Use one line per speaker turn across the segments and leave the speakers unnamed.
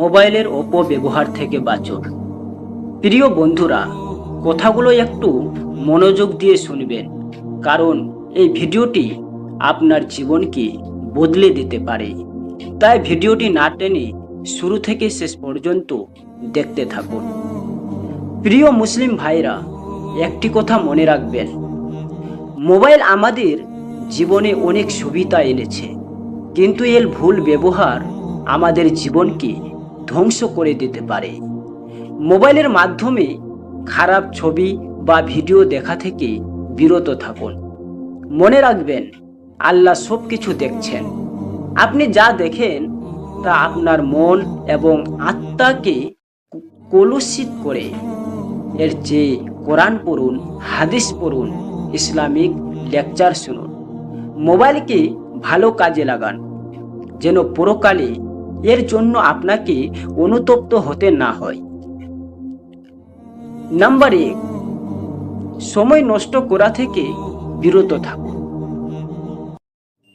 মোবাইলের অপব্যবহার থেকে বাঁচুন। প্রিয় বন্ধুরা, কথাগুলো একটু মনোযোগ দিয়ে শুনবেন, কারণ এই ভিডিওটি আপনার জীবনকে বদলে দিতে পারে। তাই ভিডিওটি না টেনে শুরু থেকে শেষ পর্যন্ত দেখতে থাকুন। প্রিয় মুসলিম ভাইরা একটি কথা মনে রাখবেন। মোবাইল আমাদের জীবনে অনেক সুবিধা এনেছে, কিন্তু এর ভুল ব্যবহার আমাদের জীবনকে ধ্বংস করে দিতে পারে। মোবাইলের মাধ্যমে খারাপ ছবি বা ভিডিও দেখা থেকে বিরত থাকুন। মনে রাখবেন, আল্লাহ সব কিছু দেখছেন। আপনি যা দেখেন তা আপনার মন এবং আত্মাকে কলুষিত করে। এর চেয়ে কোরআন পড়ুন, হাদিস পড়ুন, ইসলামিক লেকচার শুনুন। মোবাইলকে ভালো কাজে লাগান, যেন পরকালে এর জন্য আপনাকে অনুতপ্ত হতে না হয়। নাম্বার এক, সময় নষ্ট করা থেকে বিরত থাকুন।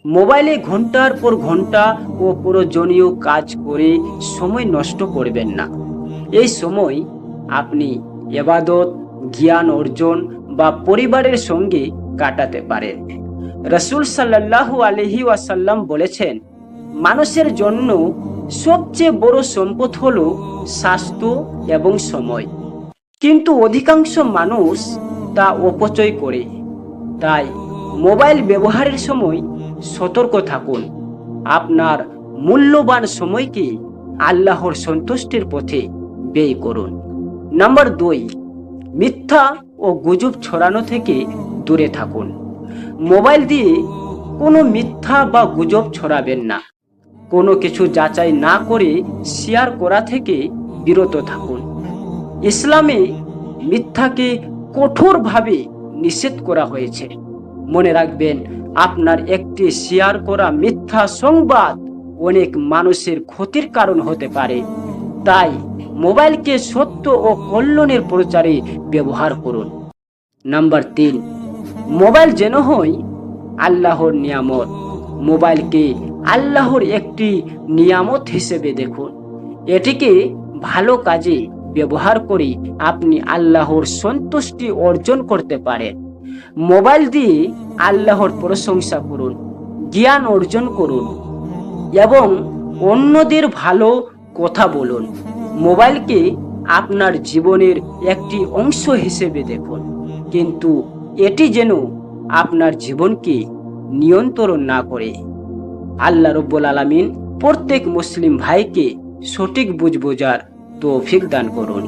মোবাইলে ঘণ্টার পর ঘণ্টা ও প্রয়োজনীয় কাজ করে সময় নষ্ট করবেন না। এই সময় আপনি এবাদত জ্ঞান অর্জন বা পরিবারের সঙ্গে কাটাতে পারেন। রসুল সাল্লাল্লাহু আলহি ওয়াসাল্লাম বলেছেন, মানুষের জন্য সবচেয়ে বড় সম্পদ হল স্বাস্থ্য এবং সময়। কিন্তু অধিকাংশ মানুষ তা অপচয় করে। তাই মোবাইল ব্যবহারের সময় সতর্ক থাকুন। আপনার মূল্যবান সময়কে আল্লাহর সন্তুষ্টির পথে ব্যয় করুন। নাম্বার দুই, মিথ্যা ও গুজব ছড়ানো থেকে দূরে থাকুন। মোবাইল দিয়ে কোনো মিথ্যা বা গুজব ছড়াবেন না। কোনো কিছু যাচাই না করে শেয়ার করা থেকে বিরত থাকুন। ইসলামে মিথ্যাকে কঠোরভাবে নিষেধ করা হয়েছে। মনে রাখবেন, আপনার একটি শেয়ার করা মিথ্যা সংবাদ অনেক মানুষের ক্ষতির কারণ হতে পারে। তাই মোবাইলকে সত্য ও কল্যাণের প্রচারে ব্যবহার করুন। নাম্বার তিন, মোবাইল যেন হয় আল্লাহর নিয়ামত। মোবাইলকে আল্লাহর একটি নিয়ামত হিসেবে দেখুন। এটিকে ভালো কাজে ব্যবহার করে আপনি আল্লাহর সন্তুষ্টি অর্জন করতে পারেন। মোবাইল দিয়ে আল্লাহর প্রশংসা করুন, জ্ঞান অর্জন করুন এবং অন্যদের ভালো কথা বলুন। মোবাইলকে আপনার জীবনের একটি অংশ হিসেবে দেখুন, কিন্তু এটি যেন আপনার জীবনকে নিয়ন্ত্রণ না করে। আল্লাহ রব্বুল আলমিন প্রত্যেক মুসলিম ভাইকে সঠিক বুঝ বোঝার তৌফিক দান করুন।